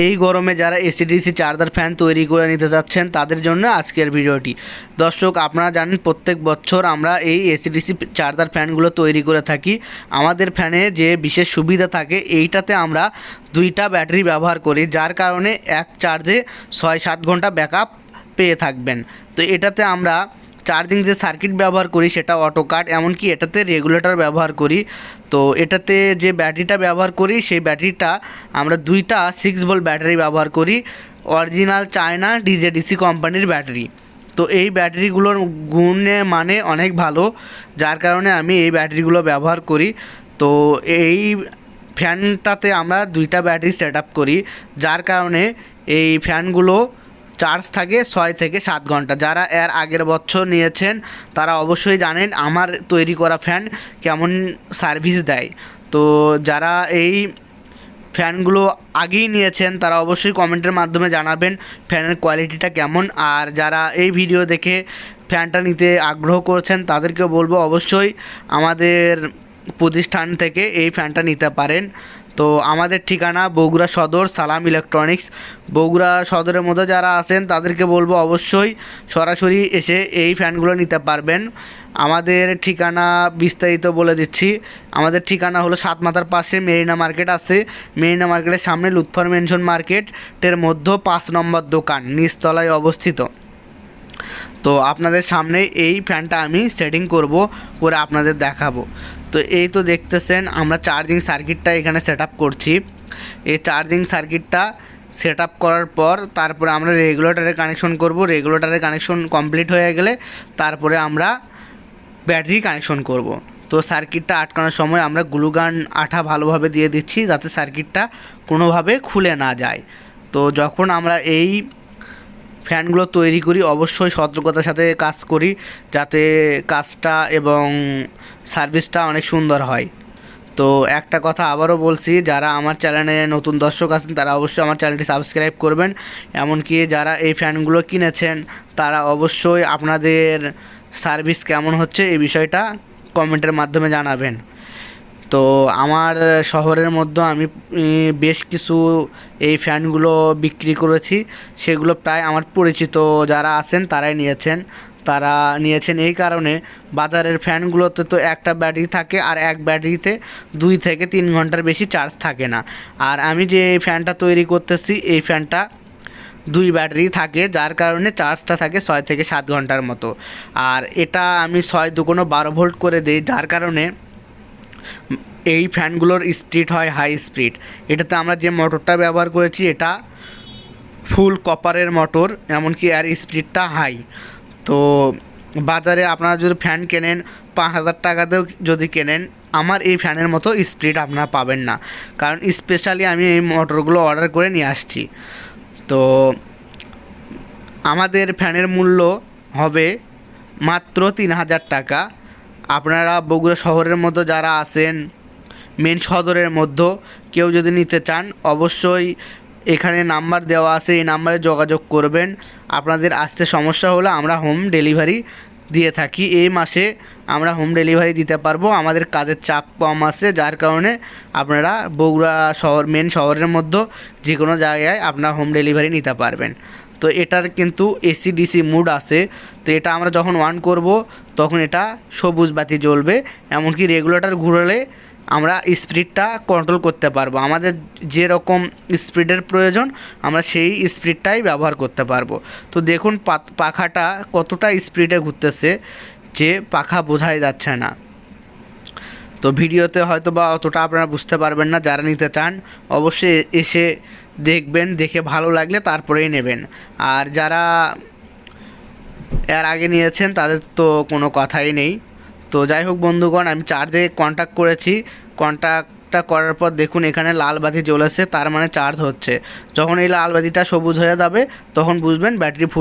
এই গরমে যারা এসিডিসি চার্জার ফ্যান তৈরি করে নিতে যাচ্ছেন, তাদের জন্য আজকের ভিডিওটি। দর্শক, আপনারা জানেন প্রত্যেক বছর আমরা এই এসিডিসি চার্জার ফ্যানগুলো তৈরি করে থাকি। আমাদের ফ্যানে যে বিশেষ সুবিধা থাকে, এইটাতে আমরা দুইটা ব্যাটারি ব্যবহার করি, যার কারণে এক চার্জে ছয় সাত ঘণ্টা ব্যাকআপ পেয়ে থাকবেন। তো এটাতে আমরা চার্জিং যে সার্কিট ব্যবহার করি সেটা অটো কাট এমনকি এটাতে রেগুলেটর ব্যবহার করি। তো এটাতে যে ব্যাটারিটা ব্যবহার করি, সেই ব্যাটারিটা আমরা দুইটা সিক্স ভোল্ট ব্যাটারি ব্যবহার করি অরিজিনাল চায়না ডিজেডিসি কোম্পানির ব্যাটারি। তো এই ব্যাটারিগুলোর গুণে মানে অনেক ভালো, যার কারণে আমি এই ব্যাটারিগুলো ব্যবহার করি। তো এই ফ্যানটাতে আমরা দুইটা ব্যাটারি সেট আপ করি, যার কারণে এই ফ্যানগুলো চার্জ থাকে ছয় থেকে সাত ঘণ্টা। যারা এর আগের বছর নিয়েছেন, তারা অবশ্যই জানেন আমার তৈরি করা ফ্যান কেমন সার্ভিস দেয়। তো যারা এই ফ্যানগুলো আগেই নিয়েছেন, তারা অবশ্যই কমেন্টের মাধ্যমে জানাবেন ফ্যানের কোয়ালিটিটা কেমন। আর যারা এই ভিডিও দেখে ফ্যানটা নিতে আগ্রহ করছেন তাদেরকে বলব অবশ্যই আমাদের প্রতিষ্ঠান থেকে এই ফ্যানটা নিতে পারেন। তো আমাদের ঠিকানা বগুড়া সদর, সালাম ইলেকট্রনিক্স। বগুড়া সদরের মধ্যে যারা আছেন, তাদেরকে বলব অবশ্যই সরাসরি এসে এই ফ্যানগুলো নিতে পারবেন। আমাদের ঠিকানা বিস্তারিত বলে দিচ্ছি। আমাদের ঠিকানা হলো সাত মাথার পাশে মেরিনা মার্কেট আছে। মেরিনা মার্কেটের সামনে লুৎফর মেনশন মার্কেটের মধ্যে পাঁচ নম্বর দোকান, নিচতলায় অবস্থিত। তো আপনাদের সামনে এই ফ্যানটা আমি সেটিং করব, করে আপনাদের দেখাবো। তো এই তো দেখতেছেন, আমরা চার্জিং সার্কিটটা এখানে সেট করছি। এই চার্জিং সার্কিটটা সেট করার পর, তারপরে আমরা রেগুলেটরের কানেকশন করব। রেগুলেটরের কানেকশন কমপ্লিট হয়ে গেলে, তারপরে আমরা ব্যাটারি কানেকশন করব। তো সার্কিটটা আটকানোর সময় আমরা গ্লুগান আঠা ভালোভাবে দিয়ে দিচ্ছি, যাতে সার্কিটটা কোনোভাবে খুলে না যায়। তো যখন আমরা এই ফ্যানগুলো তৈরি করি, অবশ্যই সতর্কতার সাথে কাজ করি যাতে কাজটা এবং সার্ভিসটা অনেক সুন্দর হয়। তো একটা কথা আবারও বলছি, যারা আমার চ্যানেলে নতুন দর্শক আছেন, তারা অবশ্যই আমার চ্যানেলটি সাবস্ক্রাইব করবেন। এমনকি যারা এই ফ্যানগুলো কিনেছেন, তারা অবশ্যই আপনাদের সার্ভিস কেমন হচ্ছে, এই বিষয়টা কমেন্টের মাধ্যমে জানাবেন। তো আমার শহরের মধ্যে আমি বেশ কিছু এই ফ্যানগুলো বিক্রি করেছি। সেগুলো প্রায় আমার পরিচিত যারা আছেন তারাই নিয়েছেন। তারা নিয়েছেন এই কারণে বাজারের ফ্যানগুলোতে তো একটা ব্যাটারি থাকে আর এক ব্যাটারিতে দুই থেকে তিন ঘণ্টার বেশি চার্জ থাকে না। আর আমি যে এই ফ্যানটা তৈরি করতেছি, এই ফ্যানটা দুই ব্যাটারি থাকে, যার কারণে চার্জটা থাকে ছয় থেকে সাত ঘণ্টার মতো। আর এটা আমি ছয় দুগুণো বারো ভোল্ট করে দিই, যার কারণে এই ফ্যানগুলোর স্পিড হয় হাই স্পিড এটাতে আমরা যে মোটরটা ব্যবহার করেছি, এটা ফুল কপারের মোটর, এমনকি এর স্পিডটা হাই তো বাজারে আপনারা যদি ফ্যান কেনেন, পাঁচ হাজার টাকাতেও যদি কেনেন, আমার এই ফ্যানের মতো স্পিড আপনারা পাবেন না। কারণ স্পেশালি আমি এই মোটরগুলো অর্ডার করে নিয়ে আসছি। তো আমাদের ফ্যানের মূল্য হবে মাত্র তিন হাজার টাকা। আপনারা বগুড়া শহরের মধ্যে যারা আছেন মেন সদরের মধ্যে, কেউ যদি নিতে চান, অবশ্যই এখানে নাম্বার দেওয়া আছে, এই নাম্বারে যোগাযোগ করবেন। আপনাদের আসতে সমস্যা হলে আমরা হোম ডেলিভারি দিয়ে থাকি। এই মাসে আমরা হোম ডেলিভারি দিতে পারব। আমাদের কাজের চাপ কম আছে, যার কারণে আপনারা বগুড়া শহর মেন শহরের মধ্যে যে কোনো জায়গায় আপনারা হোম ডেলিভারি নিতে পারবেন। তো এটার কিন্তু এসি, ডিসি মুড আছে। তো এটা আমরা যখন অন করব, তখন এটা সবুজ বাতি জ্বলবে, এমনকি রেগুলেটর ঘুরলে আমরা স্পিডটা কন্ট্রোল করতে পারব। আমাদের যেরকম স্পিডের প্রয়োজন, আমরা সেই স্পিডটাই ব্যবহার করতে পারব। তো দেখুন পাখাটা কতটা স্পিডে ঘুরতেছে যে পাখা বোঝাই যাচ্ছে না। তো ভিডিওতে হয়তো বা অতটা আপনারা বুঝতে পারবেন না, যারা নিতে চান, অবশ্যই এসে দেখবেন, দেখে ভালো লাগলে তারপরেই নেবেন। আর যারা এর আগে নিয়েছেন, তাদের তো কোনো কথাই নেই। তো যাই হোক বন্ধুগণ, আমি চার্জে কন্ট্যাক্ট করেছি। কন্ট্যাক্টটা করার পর দেখুন এখানে লাল বাতি জ্বলেছে, তার মানে চার্জ হচ্ছে। যখন এই লাল বাতিটা সবুজ হয়ে যাবে, তখন বুঝবেন ব্যাটারি ফুল